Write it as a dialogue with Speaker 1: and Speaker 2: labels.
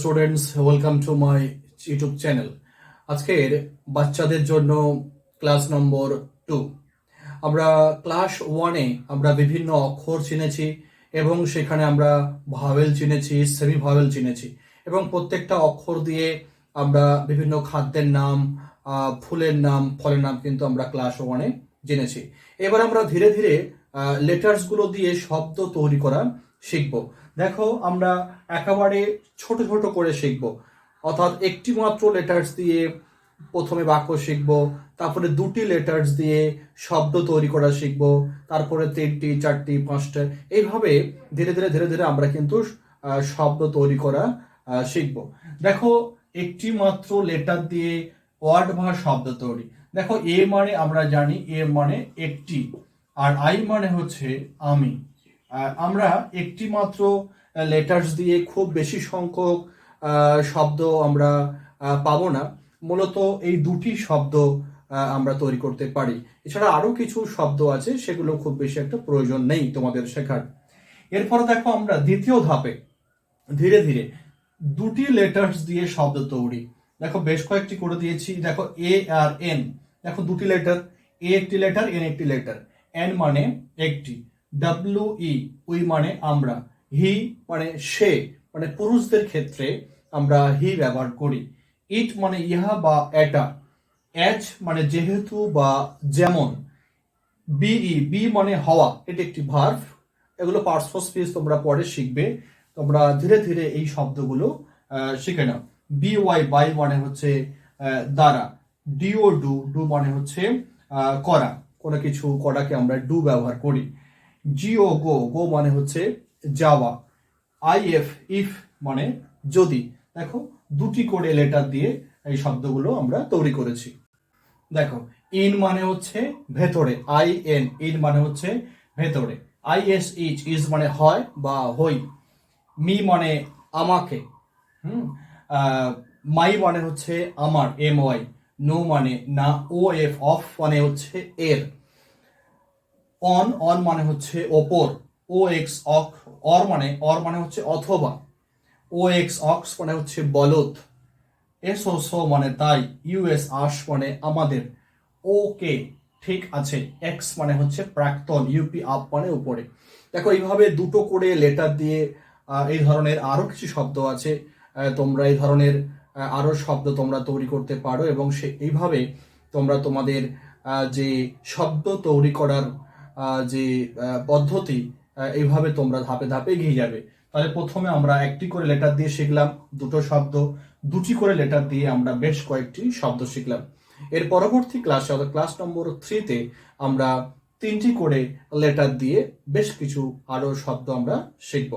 Speaker 1: Students welcome to my YouTube channel আজকের বাচ্চাদের জন্য ক্লাস নম্বর টু আমরা ক্লাস ওয়ানে আমরা বিভিন্ন অক্ষর চিনেছি এবং সেখানে আমরা ভাওয়েল চিনেছি সেমি ভাওয়েল চিনেছি এবং প্রত্যেকটা অক্ষর দিয়ে আমরা বিভিন্ন খাদ্যের নাম ফুলের নাম, ফলের নাম কিন্তু আমরা ক্লাস ওয়ানে জেনেছি। এবার আমরা ধীরে ধীরে লেটার্সগুলো দিয়ে শব্দ তৈরি করা শিখব। দেখো, আমরা একেবারে ছোট ছোট করে শিখব। অর্থাৎ একটি মাত্র লেটার্স দিয়ে প্রথমে বাক্য শিখব, তারপরে দুটি লেটার্স দিয়ে শব্দ তৈরি করা শিখব, তারপরে তিনটি, চারটি, পাঁচটা, এইভাবে ধীরে ধীরে ধীরে ধীরে আমরা কিন্তু শব্দ তৈরি করা শিখব। দেখো, একটি মাত্র লেটার দিয়ে ওয়ার্ড বা শব্দ তৈরি। দেখো, এ মানে আমরা জানি, এ মানে একটি, আর আই মানে হচ্ছে আমি। আমরা একটি মাত্র লেটার্স দিয়ে খুব বেশি সংখ্যক শব্দ আমরা পাবো না। মূলত এই দুটি শব্দ আমরা তৈরি করতে পারি। এছাড়া আরও কিছু শব্দ আছে, সেগুলো খুব বেশি একটা প্রয়োজন নেই তোমাদের শেখার। এরপরে দেখো আমরা দ্বিতীয় ধাপে, ধীরে ধীরে দুটি লেটার্স দিয়ে শব্দ তৈরি। দেখো বেশ কয়েকটি করে দিয়েছি। দেখো এ আর এন দেখো দুটি লেটার এ একটি লেটার এন একটি লেটার এন মানে একটি। ডাব্লিউ ই উই মানে আমরা। হি মানে সে মানে পুরুষদের ক্ষেত্রে আমরা হি ব্যবহার করি। ইট মানে ইহা বা এটা। এচ মানে যেহেতু বা যেমন। বিই, বি মানে হওয়া, এটি একটি ভার্ভ। এগুলো ফর স্পিচ তোমরা পরে শিখবে। তোমরা ধীরে ধীরে এই শব্দগুলো শিখে নাও। বি ওয়াই বাই মানে হচ্ছে দ্বারা। ডিও ডু ডু মানে হচ্ছে করা। কোনো কিছু করাকে আমরা ডু ব্যবহার করি। জিও গো গো মানে হচ্ছে যাওয়া আই এফ, ইফ মানে যদি। দেখো, দুটি করে লেটার দিয়ে এই শব্দগুলো আমরা তৈরি করেছি। দেখো, ইন মানে হচ্ছে ভেতরে, আই এন, ইন মানে হচ্ছে ভেতরে। আই এস ইচ ইজ মানে হয় বা হই। মি মানে আমাকে, হুম? মাই মানে হচ্ছে আমার, এম ওয়াই। নো মানে না, ও এফ, অফ মানে হচ্ছে এর। অন অন মানে হচ্ছে ওপর। ও এক্স অক অর মানে অর মানে হচ্ছে অথবা। ও এক্স অক্স মানে হচ্ছে বলদ। এস ও সো মানে তাই ইউএস আস মানে আমাদের। ওকে ঠিক আছে এক্স মানে হচ্ছে প্রাক্তন ইউপি আপ মানে উপরে। দেখো এইভাবে দুটো করে লেটার দিয়ে এই ধরনের আরও কিছু শব্দ আছে। তোমরা এই ধরনের আহ, আরও শব্দ তোমরা তৈরি করতে পারো এবং সে এইভাবে তোমরা তোমাদের যে শব্দ তৈরি করার যে পদ্ধতি এইভাবে তোমরা ধাপে ধাপে এগিয়ে যাবে। তাহলে প্রথমে আমরা একটি করে লেটার দিয়ে শিখলাম দুটো শব্দ। দুটি করে লেটার দিয়ে আমরা বেশ কয়েকটি শব্দ শিখলাম। এর পরবর্তী ক্লাসে অর্থাৎ ক্লাস নম্বর থ্রিতে আমরা তিনটি করে লেটার দিয়ে বেশ কিছু আরও শব্দ আমরা শিখব।